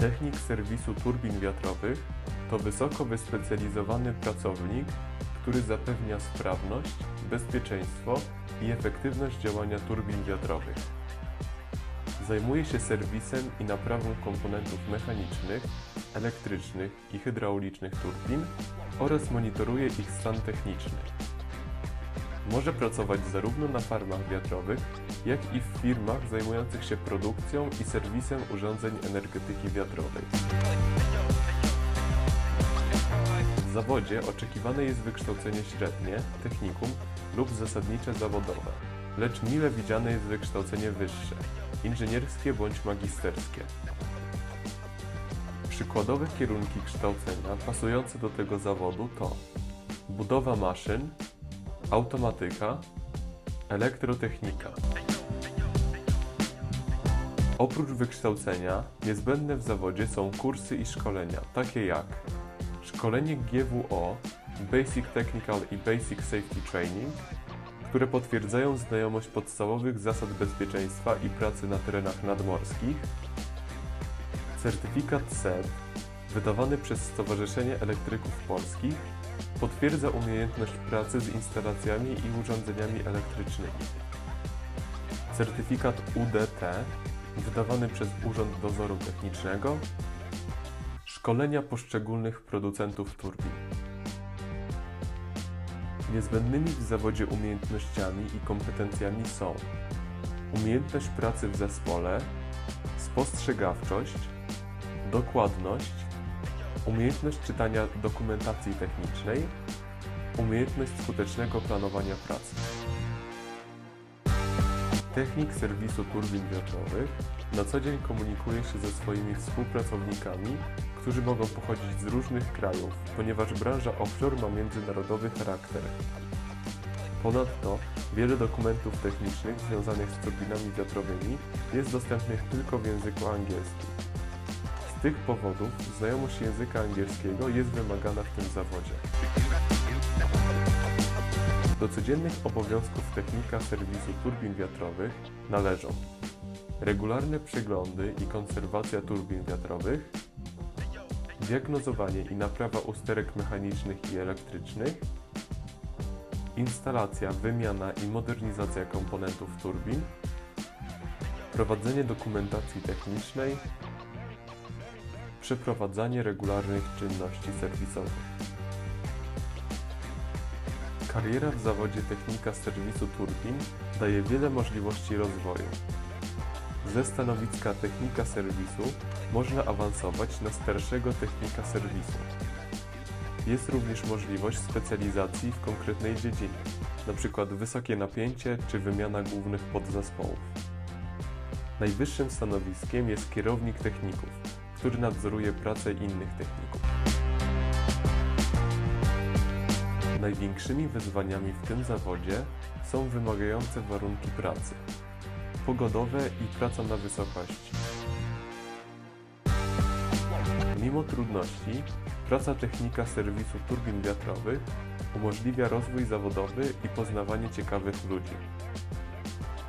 Technik serwisu turbin wiatrowych to wysoko wyspecjalizowany pracownik, który zapewnia sprawność, bezpieczeństwo i efektywność działania turbin wiatrowych. Zajmuje się serwisem i naprawą komponentów mechanicznych, elektrycznych i hydraulicznych turbin oraz monitoruje ich stan techniczny. Może pracować zarówno na farmach wiatrowych, jak i w firmach zajmujących się produkcją i serwisem urządzeń energetyki wiatrowej. W zawodzie oczekiwane jest wykształcenie średnie, technikum lub zasadnicze zawodowe, lecz mile widziane jest wykształcenie wyższe, inżynierskie bądź magisterskie. Przykładowe kierunki kształcenia pasujące do tego zawodu to budowa maszyn, automatyka, elektrotechnika. Oprócz wykształcenia, niezbędne w zawodzie są kursy i szkolenia, takie jak szkolenie GWO, Basic Technical i Basic Safety Training, które potwierdzają znajomość podstawowych zasad bezpieczeństwa i pracy na terenach nadmorskich, certyfikat CERT, wydawany przez Stowarzyszenie Elektryków Polskich, potwierdza umiejętność pracy z instalacjami i urządzeniami elektrycznymi. Certyfikat UDT, wydawany przez Urząd Dozoru Technicznego, szkolenia poszczególnych producentów turbin. Niezbędnymi w zawodzie umiejętnościami i kompetencjami są umiejętność pracy w zespole, spostrzegawczość, dokładność, umiejętność czytania dokumentacji technicznej, umiejętność skutecznego planowania pracy. Technik serwisu turbin wiatrowych na co dzień komunikuje się ze swoimi współpracownikami, którzy mogą pochodzić z różnych krajów, ponieważ branża offshore ma międzynarodowy charakter. Ponadto wiele dokumentów technicznych związanych z turbinami wiatrowymi jest dostępnych tylko w języku angielskim. Z tych powodów znajomość języka angielskiego jest wymagana w tym zawodzie. Do codziennych obowiązków technika serwisu turbin wiatrowych należą regularne przeglądy i konserwacja turbin wiatrowych, diagnozowanie i naprawa usterek mechanicznych i elektrycznych, instalacja, wymiana i modernizacja komponentów turbin, prowadzenie dokumentacji technicznej, przeprowadzanie regularnych czynności serwisowych. Kariera w zawodzie technika serwisu turbin daje wiele możliwości rozwoju. Ze stanowiska technika serwisu można awansować na starszego technika serwisu. Jest również możliwość specjalizacji w konkretnej dziedzinie, np. wysokie napięcie czy wymiana głównych podzespołów. Najwyższym stanowiskiem jest kierownik techników, który nadzoruje pracę innych techników. Największymi wyzwaniami w tym zawodzie są wymagające warunki pracy, pogodowe i praca na wysokości. Mimo trudności, praca technika serwisu turbin wiatrowych umożliwia rozwój zawodowy i poznawanie ciekawych ludzi.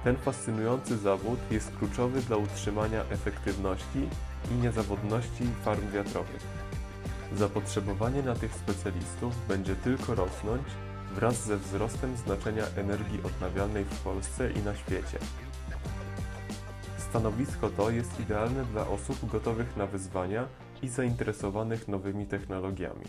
Ten fascynujący zawód jest kluczowy dla utrzymania efektywności i niezawodności farm wiatrowych. Zapotrzebowanie na tych specjalistów będzie tylko rosnąć wraz ze wzrostem znaczenia energii odnawialnej w Polsce i na świecie. Stanowisko to jest idealne dla osób gotowych na wyzwania i zainteresowanych nowymi technologiami.